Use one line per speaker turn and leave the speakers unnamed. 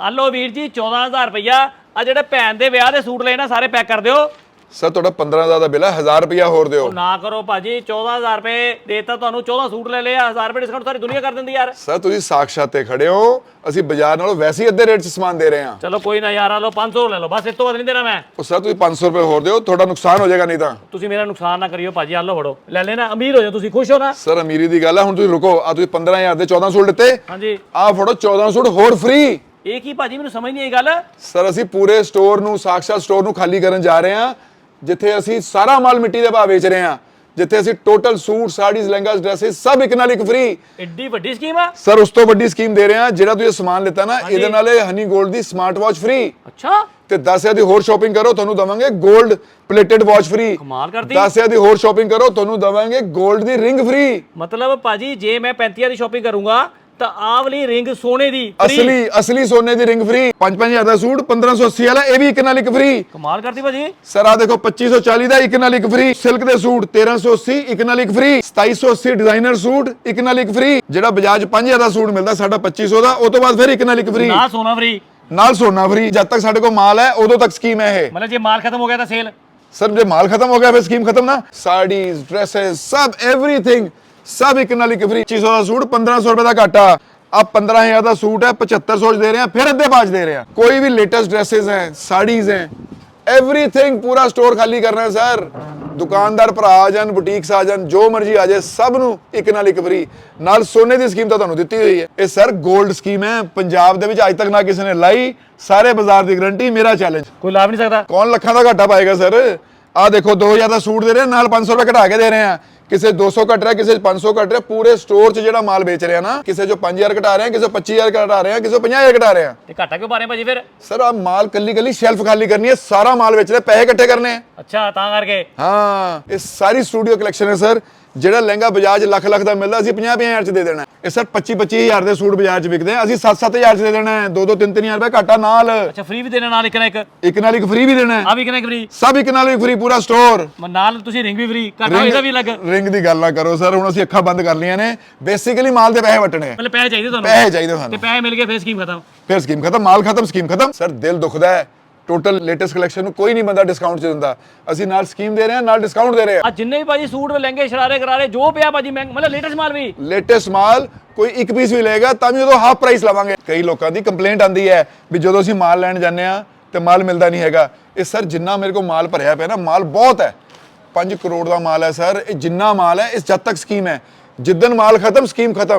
ਆ ਲਓ ਵੀਰ ਜੀ 14000 ਰੁਪਇਆ ਆ ਜਿਹੜੇ ਭੈਣ ਦੇ ਵਿਆਹ ਦੇ ਸੂਟ ਲਏ ਨਾ ਸਾਰੇ ਪੈਕ ਕਰ ਦਿਓ।
ਸਰ ਤੁਹਾਡਾ 15000 ਦਾ ਬਿੱਲ ਹੈ 1000 ਰੁਪਇਆ ਹੋਰ ਦਿਓ।
ਨਾ ਕਰੋ ਭਾਜੀ 14000 ਰੁਪਏ ਦੇਤਾ ਤੁਹਾਨੂੰ 14 ਸੂਟ ਲੈ ਲਏ ਆ 1000 ਰੁਪਏ ਡਿਸਕਾਊਂਟ ਸਾਰੀ ਦੁਨੀਆ ਕਰ ਦਿੰਦੀ ਯਾਰ।
ਸਰ ਤੁਸੀਂ ਸਾਖਸ਼ਾਤ ਤੇ ਖੜੇ ਹੋ ਅਸੀਂ ਬਾਜ਼ਾਰ ਨਾਲੋਂ ਵੈਸੇ ਹੀ ਅੱਧੇ ਰੇਟ 'ਚ ਸਮਾਨ ਦੇ ਰਹੇ ਹਾਂ।
ਚਲੋ ਕੋਈ ਨਾ ਯਾਰ ਆ ਲਓ 500 ਲੈ ਲਓ ਬਸ ਇਸ ਤੋਂ ਵੱਧ ਨਹੀਂ ਦੇਣਾ ਮੈਂ।
ਉਹ ਸਰ ਤੁਸੀਂ 500 ਰੁਪਏ ਹੋਰ ਦਿਓ ਤੁਹਾਡਾ ਨੁਕਸਾਨ ਹੋ ਜਾਏਗਾ ਨਹੀਂ ਤਾਂ।
ਤੁਸੀਂ ਮੇਰਾ ਨੁਕਸਾਨ ਨਾ ਕਰਿਓ ਭਾਜੀ ਆ ਲਓ ਫੜੋ। ਲੈ ਲੈਣਾ ਅਮੀਰ ਹੋ ਜਾਓ ਤੁਸੀਂ ਖੁਸ਼ ਹੋ ਨਾ?
ਸਰ ਅਮੀਰੀ ਦੀ ਗੱਲ ਹੈ ਹੁਣ ਤੁਸੀਂ ਰੁਕੋ ਆ ਤੁਸੀਂ 15000 ਦੇ 14 ਸੂਟ ਦਿੱਤੇ।
ਹਾਂਜੀ।
ਆ ਫੜੋ 14 ਸੂਟ ਹੋਰ ਫ੍ਰੀ
ਇਹ ਕੀ ਭਾਜੀ ਮੈਨੂੰ ਸਮਝ ਨਹੀਂ ਆਈ ਗੱਲ?
ਸਰ ਅਸੀਂ ਪੂਰੇ ਸਟੋਰ ਨੂੰ ਸਾਕਸ਼ਾਤ ਸਟੋਰ ਨੂੰ ਖਾਲੀ ਕਰਨ ਜਾ ਰਹੇ ਹਾਂ ਜਿੱਥੇ ਅਸੀਂ ਸਾਰਾ ਮਾਲ ਮਿੱਟੀ ਦੇ ਭਾਅ ਵੇਚ ਰਹੇ ਹਾਂ ਜਿੱਥੇ ਅਸੀਂ total suit saris lehengas dresses ਸਭ ਇੱਕ ਨਾਲ ਇੱਕ ਫ੍ਰੀ
ਐਡੀ ਵੱਡੀ ਸਕੀਮ ਆ?
ਸਰ ਉਸ ਤੋਂ ਵੱਡੀ ਸਕੀਮ ਦੇ ਰਹੇ ਹਾਂ ਜਿਹੜਾ ਤੁਸੀਂ ਸਮਾਨ ਲਿੱਤਾ ਨਾ ਇਹਦੇ ਨਾਲ ਹਨੀ 골ਡ ਦੀ ਸਮਾਰਟ ਵਾਚ ਫ੍ਰੀ
ਅੱਛਾ।
ਤੇ 10000 ਦੀ ਹੋਰ ਸ਼ਾਪਿੰਗ ਕਰੋ ਤੁਹਾਨੂੰ ਦਵਾਂਗੇ 골ਡ ਪਲੇਟਡ ਵਾਚ ਫ੍ਰੀ
ਕਮਾਲ ਕਰਦੀ।
10000 ਦੀ ਹੋਰ ਸ਼ਾਪਿੰਗ ਕਰੋ ਤੁਹਾਨੂੰ ਦਵਾਂਗੇ 골ਡ ਦੀ ਰਿੰਗ ਫ੍ਰੀ
ਮਤਲਬ ਭਾਜੀ ਜੇ ਮੈਂ 35000 ਦੀ ਸ਼ਾਪਿੰਗ ਕਰੂੰਗਾ ਤਾਂ ਆਹ ਵਾਲੀ ਰਿੰਗ ਸੋਨੇ ਦੀ
ਅਸਲੀ ਅਸਲੀ ਸੋਨੇ ਦੀ ਰਿੰਗ ਫ੍ਰੀ 5-5000 ਦਾ ਸੂਟ 1580 ਵਾਲਾ ਇਹ ਵੀ ਇੱਕ ਨਾਲ ਇੱਕ ਫ੍ਰੀ
ਕਮਾਲ ਕਰਤੀ ਭਾਜੀ।
ਸਰ ਆ ਦੇਖੋ 2540 ਦਾ ਇੱਕ ਨਾਲ ਇੱਕ ਫ੍ਰੀ ਸਿਲਕ ਦੇ ਸੂਟ 1380 ਇੱਕ ਨਾਲ ਇੱਕ ਫ੍ਰੀ 2780 ਡਿਜ਼ਾਈਨਰ ਸੂਟ ਇੱਕ ਨਾਲ ਇੱਕ ਫ੍ਰੀ ਜਿਹੜਾ ਬਜਾਜ 5000 ਦਾ ਸੂਟ ਮਿਲਦਾ ਸਾਡਾ 2500 ਦਾ ਉਹ ਤੋਂ ਬਾਅਦ ਫਿਰ ਇੱਕ ਨਾਲ ਇੱਕ ਫ੍ਰੀ
ਨਾ ਸੋਨਾ ਫਰੀ
ਨਾਲ ਸੋਨਾ ਫ੍ਰੀ ਜਦ ਤੱਕ ਸਾਡੇ ਕੋਲ ਮਾਲ ਹੈ ਉਦੋਂ ਤੱਕ ਸਕੀਮ ਹੈ ਇਹ।
ਮਤਲਬ ਜੇ ਮਾਲ ਖਤਮ ਹੋ ਗਿਆ ਤਾਂ ਸੇਲ
ਸਰ ਜੇ ਮਾਲ ਖਤਮ ਹੋ ਗਿਆ ਫਿਰ ਸਕੀਮ ਖਤਮ ਨਾ। ਸਾੜੀਜ਼ ਡਰੈਸਸ ਸਭ ਐਵਰੀਥਿੰਗ ਸਭ ਇੱਕ ਨਾਲ ਇੱਕ ਫ੍ਰੀ 600 ਦਾ ਸੂਟ 1500 ਰੁਪਏ ਦਾ ਘਾਟਾ। ਆ 15000 ਦਾ ਸੂਟ ਹੈ 7500 ਚ ਦੇ ਰਹੇ ਆ ਫਿਰ ਅੱਧੇ ਬਾਜ ਦੇ ਰਹੇ ਆ ਕੋਈ ਵੀ ਲੇਟੈਸਟ ਡਰੈਸਸ ਹੈ ਸਾੜੀਜ਼ ਹੈ एवरीथिंग पूरा स्टोर खाली करना है सर ਦੁਕਾਨਦਾਰ ਭਰਾ ਆ ਜਾਣ ਬੁਟੀਕਸ ਆ ਜਾਣ ਜੋ ਮਰਜ਼ੀ ਆ ਜਾਏ ਸਭ ਨੂੰ ਇੱਕ ਨਾਲ ਇੱਕ ਫਰੀ ਨਾਲ ਸੋਨੇ ਦੀ ਸਕੀਮ ਤਾਂ ਤੁਹਾਨੂੰ ਦਿੱਤੀ ਹੋਈ ਹੈ। ਇਹ ਸਰ 골ਡ ਸਕੀਮ ਹੈ। ਪੰਜਾਬ ਦੇ ਵਿੱਚ ਅੱਜ ਤੱਕ ਨਾ ਕਿਸੇ ਨੇ ਲਾਈ ਸਾਰੇ ਬਾਜ਼ਾਰ ਦੀ ਗਾਰੰਟੀ ਮੇਰਾ ਚੈਲੰਜ
ਕੋਈ ਲਾਭ ਨਹੀਂ ਸਕਦਾ?
ਕੌਣ ਲੱਖਾਂ ਦਾ ਘਾਟਾ ਪਾਏਗਾ ਸਰ ਆ ਦੇਖੋ 2000 ਦਾ ਸੂਟ ਦੇ ਰਹੇ ਨਾਲ 500 ਰੁਪਏ ਘਟਾ ਕੇ ਦੇ ਰਹੇ ਆ ਕਿਸੇ 200 ਘਟ ਰਿਹਾ ਕਿਸੇ 'ਚ 500 ਘਟ ਰਿਹਾ ਪੂਰੇ ਸਟੋਰ 'ਚ ਜਿਹੜਾ ਮਾਲ ਵੇਚ ਰਿਹਾ ਨਾ ਕਿਸੇ 'ਚੋਂ 5000 ਘਟਾ ਰਹੇ ਕਿਸੇ 'ਚੋਂ 25000 ਘਟਾ ਰਹੇ ਕਿਸੇ 'ਚੋਂ 50000 ਘਟਾ ਰਹੇ
ਤੇ ਘਾਟਾ ਕਿਉਂ ਪਾ ਰਹੇ ਭਾਜੀ ਫਿਰ?
ਸਰ ਆ ਮਾਲ ਕੱਲੀ ਕੱਲੀ ਸ਼ੈਲਫ ਖਾਲੀ ਕਰਨੀ ਹੈ ਸਾਰਾ ਮਾਲ ਵੇਚ ਰਿਹਾ ਪੈਸੇ ਇਕੱਠੇ ਕਰਨੇ ਆ
ਅੱਛਾ ਤਾਂ ਕਰਕੇ।
ਹਾਂ ਇਹ ਸਾਰੀ ਸਟੂਡੀਓ ਕਲੈਕਸ਼ਨ ਹੈ ਸਰ ਜਿਹੜਾ ਲਹਿੰਗਾ ਬਜਾਜ ਲੱਖ ਲੱਖ ਦਾ ਮਿਲਦਾ ਅਸੀਂ 50 50000 ਚ ਦੇ ਦੇਣਾ ਹੈ। ਇਹ ਸਰ 25 25000 ਦੇ ਸੂਟ ਬਾਜ਼ਾਰ ਚ ਵਿਕਦੇ ਆ ਅਸੀਂ 7 7000 ਚ ਦੇ ਦੇਣਾ ਹੈ 2 2 3 3000 ਰੁਪਏ ਘਾਟਾ ਨਾਲ।
ਅੱਛਾ ਫ੍ਰੀ ਵੀ ਦੇਣਾ ਨਾਲ ਇੱਕ ਨਾ ਇੱਕ?
ਇੱਕ ਨਾਲ ਇੱਕ ਫ੍ਰੀ ਵੀ ਦੇਣਾ ਹੈ।
ਆ ਵੀ ਇੱਕ ਨਾ ਇੱਕ ਫ੍ਰੀ
ਸਭ ਇੱਕ ਨਾਲ ਇੱਕ ਫ੍ਰੀ ਪੂਰਾ ਸਟੋਰ
ਨਾਲ ਤੁਸੀਂ ਰਿੰਗ ਵੀ ਫ੍ਰੀ ਘਾਟਾ ਇਹਦਾ ਵੀ ਲੱਗ
ਰਿੰਗ ਦੀ ਗੱਲ ਨਾ ਕਰੋ ਸਰ ਹੁਣ ਅਸੀਂ ਅੱਖਾਂ ਬੰਦ ਕਰ ਲਈਆਂ ਨੇ। ਬੇਸਿਕਲੀ ਮਾਲ ਦੇ ਪੈਸੇ ਵਟਣੇ।
ਪਹਿਲੇ ਪੈਸੇ ਚਾਹੀਦੇ ਤੁਹਾਨੂੰ?
ਪੈਸੇ ਚਾਹੀਦੇ
ਤੇ
ਸਾਨੂੰ
ਪੈਸੇ ਮਿਲ ਗਏ ਫੇਰ ਸਕੀਮ ਖਤਮ?
ਫਿਰ ਸਕੀਮ ਖਤਮ ਮਾਲ ਖਤਮ ਸਕੀਮ ਖਤਮ। ਸਰ ਦਿਲ ਦੁਖਦਾ ਹੈ। ਟੋਟਲ ਲੇਟੈਸਟ ਕਲੈਕਸ਼ਨ ਨੂੰ ਕੋਈ ਨਹੀਂ ਬੰਦਾ ਡਿਸਕਾਊਂਟ ਚ ਦਿੰਦਾ। ਅਸੀਂ ਨਾਲ ਸਕੀਮ ਦੇ ਰਹੇ ਹਾਂ ਨਾਲ ਡਿਸਕਾਊਂਟ ਦੇ ਰਹੇ ਹਾਂ।
ਆ ਜਿੰਨੇ ਵੀ ਭਾਜੀ ਸੂਟ ਲਹਿੰਗੇ ਸ਼ਰਾਰੇ ਕਰਾਰੇ ਜੋ ਪਿਆ ਭਾਜੀ ਮਹਿੰਗ ਮਤਲਬ ਲੇਟੈਸਟ ਮਾਲ ਵੀ।
ਲੇਟੈਸਟ ਮਾਲ ਕੋਈ ਇੱਕ ਪੀਸ ਵੀ ਲਏਗਾ ਤਾਂ ਵੀ ਉਦੋਂ ਹਾਫ ਪ੍ਰਾਈਸ ਲਵਾਂਗੇ। ਕਈ ਲੋਕਾਂ ਦੀ ਕੰਪਲੇਂਟ ਆਂਦੀ ਹੈ ਵੀ ਜਦੋਂ ਅਸੀਂ ਮਾਲ ਲੈਣ ਜਾਂਦੇ ਆ ਤੇ ਮਾਲ ਮਿਲਦਾ ਨਹੀਂ ਹੈਗਾ। ਇਹ ਸਰ ਜਿੰਨਾ ਮੇਰੇ ਕੋਲ ਮਾਲ ਭਰਿਆ ਪਿਆ ਨਾ ਮਾਲ ਬਹੁਤ ਹੈ। 5 ਕਰੋੜ ਦਾ ਮਾਲ ਹੈ, ਸਰ। ਇਹ ਜਿੰਨਾ ਮਾਲ ਹੈ, ਇਸ ਜਦ ਤੱਕ ਸਕੀਮ ਹੈ। ਜਿੱਦਨ ਮਾਲ ਖਤਮ, ਸਕੀਮ ਖਤਮ।